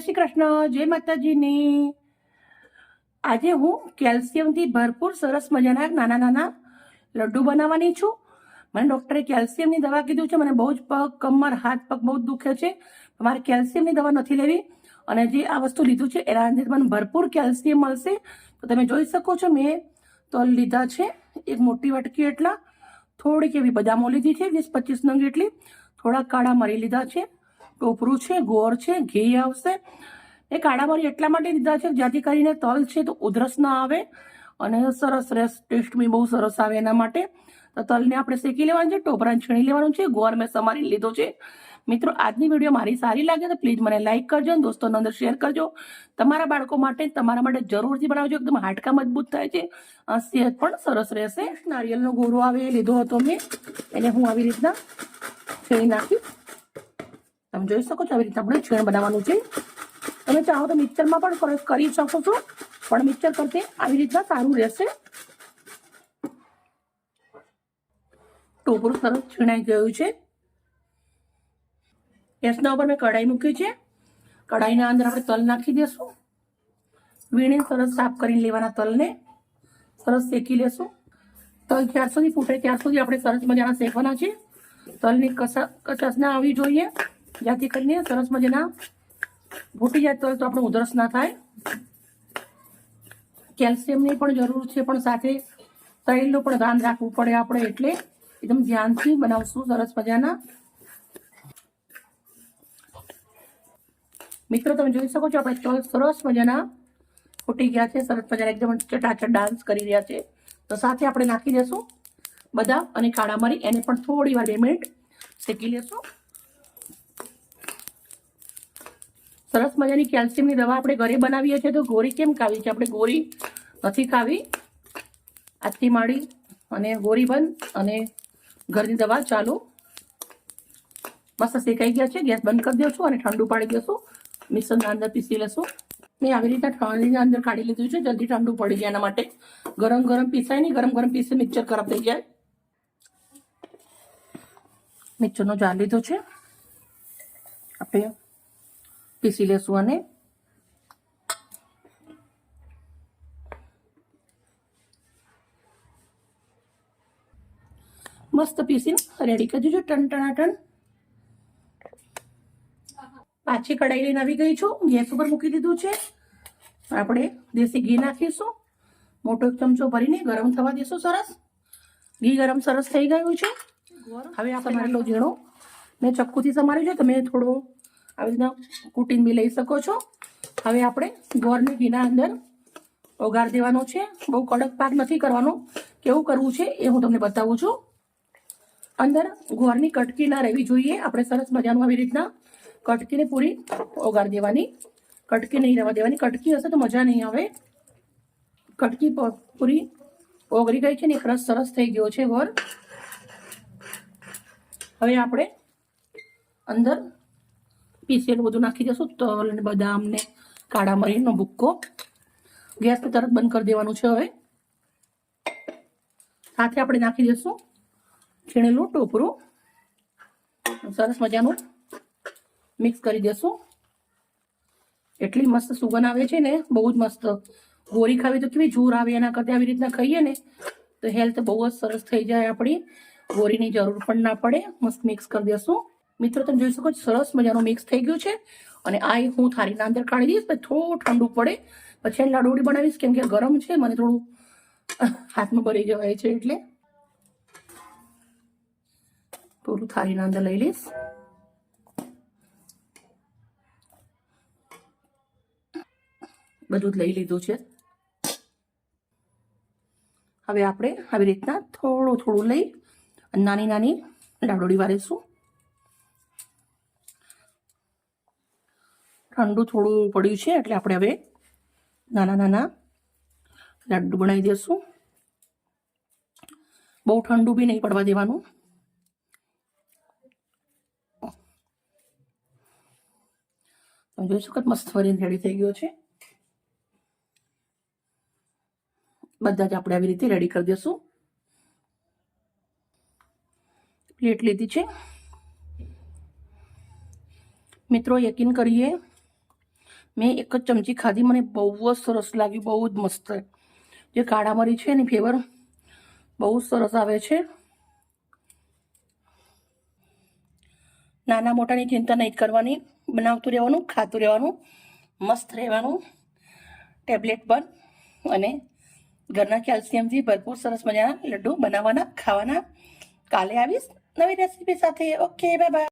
શ્રી કૃષ્ણ, જય માતાજીની. આજે હું કેલ્શિયમથી ભરપૂર સરસ મજાના નાના નાના લડ્ડુ બનાવવાની છું. મને ડૉક્ટરે કેલ્શિયમની દવા કીધું છે, મને બહુ જ પગ, કમર, હાથ, પગ બહુ જ દુખે છે. મારે કેલ્શિયમની દવા નથી લેવી અને જે આ વસ્તુ લીધું છે, એના અંદર મને ભરપૂર કેલ્શિયમ મળશે. તો તમે જોઈ શકો છો, મેં તો લીધા છે, એક મોટી વટકી એટલા. થોડીક એવી બદામો લીધી છે, વીસ પચીસ નંગ એટલી. થોડા કાળા મરી લીધા છે. ટોપરું છે ગોળ છે, ઘી આવશે. એ કાળા મરી એટલા માટે લીધા છે જેથી કરીને તલ છે તો ઉધરસ ના આવે અને સરસ રેસ ટેસ્ટ બી બહુ સરસ આવે એના માટે. તો તલને આપણે શેકી લેવાનું છે ટોપરાને છીણી લેવાનું છે ગોળ મેં સમારી લીધો છે. મિત્રો, આજની વીડિયો મારી સારી લાગે તો પ્લીઝ મને લાઇક કરજો અને દોસ્તોનો અંદર શેર કરજો. તમારા બાળકો માટે, તમારા માટે જરૂરથી બનાવજો, એકદમ હાડકા મજબૂત થાય છે. સેહત પણ સરસ રહેશે. નારિયેળનો ગોળો આવે એ લીધો હતો મેં. એને હું આવી રીતના છીણી નાખી. તમે જોઈ શકો છો, આવી રીતે આપણે છીણ બનાવવાનું છે. તમે ચાહો તો મિક્સરમાં પણ કરી શકો છો, પણ મિક્સર કરતે આવી રીતના સારું રહેશે. ટોપરું સરસ છીણાઈ ગયું છે. ગેસના ઉપર મેં કઢાઈ મૂકી છે. કઢાઈના અંદર આપણે તલ નાખી દઈશું વીણી સરસ સાફ કરીને લેવાના તલને. સરસ શેકી લેશું. તલ જ્યાર સુધી ફૂટે ત્યાર સુધી આપણે સરસ મજાના શેકવાના છે. તલની કસા કચાશ ના આવવી જોઈએ. જ્યાંથી કરીને સરસ મજાના ફૂટી જાય તો આપણે ઉધરસ ના થાય. કેલ્શિયમની પણ જરૂર છે, પણ સાથે તૈલનું પણ ધ્યાન રાખવું પડે આપણે એટલે એકદમ ધ્યાનથી બનાવશું સરસ મજાના. મિત્રો, તમે જોઈ શકો છો, આપણે તલ સરસ મજાના ફૂટી ગયા છે, સરસ મજાના એકદમ ચટાચટ ડાન્સ કરી રહ્યા છે. તો સાથે આપણે નાખી દેશું બદામ અને કાળા મરી, એને પણ થોડી વાર બે મિનિટ શેકી લેશું. સરસ મજાની કેલ્શિયમની દવા આપણે ઘરે બનાવીએ છીએ. તો ગોળી કેમ ખાવી છે? આપણે ગોળી નથી ખાવી. આજથી માળી અને ગોળી બંધ અને ઘરની દવા ચાલુ. મસ્ત શેકાઈ ગયા છે. ગેસ બંધ કરી દેશું અને ઠંડુ પાડી દેશું. મિશ્રણના અંદર પીસી લેશું. મેં આવી રીતે ઠંડીના અંદર કાઢી લીધું છે. જલ્દી ઠંડુ પડી જાય એના માટે. ગરમ ગરમ પીસાય નહીં. ગરમ ગરમ પીસે મિક્સર ખરાબ થઈ જાય. મિક્સરનો જાર લીધો છે. આપણે પીસી લેશું અને મસ્ત પીસીને રેડી કરી દીધું ટન ટનાટન પાછી કઢાઈ લઈને આવી ગઈ છું. ગેસ ઉપર મૂકી દીધું છે. આપણે દેશી ઘી નાખીશું. મોટો એક ચમચો ભરીને ગરમ થવા દઈશું સરસ. ઘી ગરમ સરસ થઈ ગયું છે. હવે આ તમારે લો ઝીણો. મેં ચક્કુથી સમાર્યું છે. તમે થોડો આવી રીતના કૂટીને બી લઈ શકો છો. હવે આપણે ગોળને ઘીના અંદર ઓગાર દેવાનો છે. બહુ કડક પાક નથી કરવાનો. કેવું કરવું છે એ હું તમને બતાવું છું. અંદર ગોળની કટકી ના રહેવી જોઈએ. આપણે સરસ મજાનું આવી રીતના કટકીને પૂરી ઓગાર દેવાની. કટકી નહીં રહેવા દેવાની. કટકી હશે તો મજા નહીં આવે. કટકી પૂરી ઓગળી ગઈ છે ને, એક રસ સરસ થઈ ગયો છે, ગોળ. હવે આપણે અંદર પીસેલું બધું નાખી જશું તલ ને બદામ ને કાળા મરીનો ભૂક્કો. ગેસ તરત બંધ કરી દેવાનું છે હવે. સાથે આપણે નાખી દઈશું છીણેલું ટોપરું. સરસ મજાનું મિક્સ કરી દેશું. એટલી મસ્ત સુગંધ આવે છે ને, બહુ જ મસ્ત. ગોળી ખાવી તો કેવી જોર આવે એના કરતાં આવી રીતના ખાઈએ ને, તો હેલ્થ બહુ જ સરસ થઈ જાય આપણી. ગોળીની જરૂર પણ ના પડે, મસ્ત મિક્સ કરી દેશું. મિત્રો, તમે જોઈ શકો છો, સરસ મજાનું મિક્સ થઈ ગયું છે. અને આ હું થાળીના અંદર કાઢી દઈશ, પછી થોડું ઠંડુ પડે. પછી એની લાડુડી બનાવીશ, કેમ કે ગરમ છે, મને થોડું હાથમાં ભરી જવાય છે એટલે. થોડું થાળીના અંદર લઈ લઈશ. બધું જ લઈ લીધું છે. હવે આપણે આવી રીતના થોડું થોડું લઈ નાની નાની લાડોડી વાળીશું. ઠંડુ થોડું પડ્યું છે એટલે આપણે હવે નાના નાના લાડુ બનાવી દઈશું બહુ ઠંડુ બી નહીં પડવા દેવાનું. તમે જોઈ શકો મસ્ત ફરીને રેડી થઈ ગયો છે. બધા જ આપણે આવી રીતે રેડી કરી દઈશું પ્લેટ લીધી છે. મિત્રો યકીન કરીએ. મેં એક જ ચમચી ખાધી, મને બહુ જ સરસ લાગ્યું, બહુ જ મસ્ત. જે કાળા મરી છે એની ફ્લેવર, બહુ સરસ આવે છે. નાના મોટાની ચિંતા નહીં કરવાની, બનાવતું રહેવાનું, ખાતું રહેવાનું, મસ્ત રહેવાનું. ટેબ્લેટ પણ અને ઘરના કેલ્શિયમથી ભરપૂર સરસ મજાના લડ્ડુ બનાવવાના, ખાવાના. કાલે આવીશ નવી રેસીપી સાથે. Okay bye bye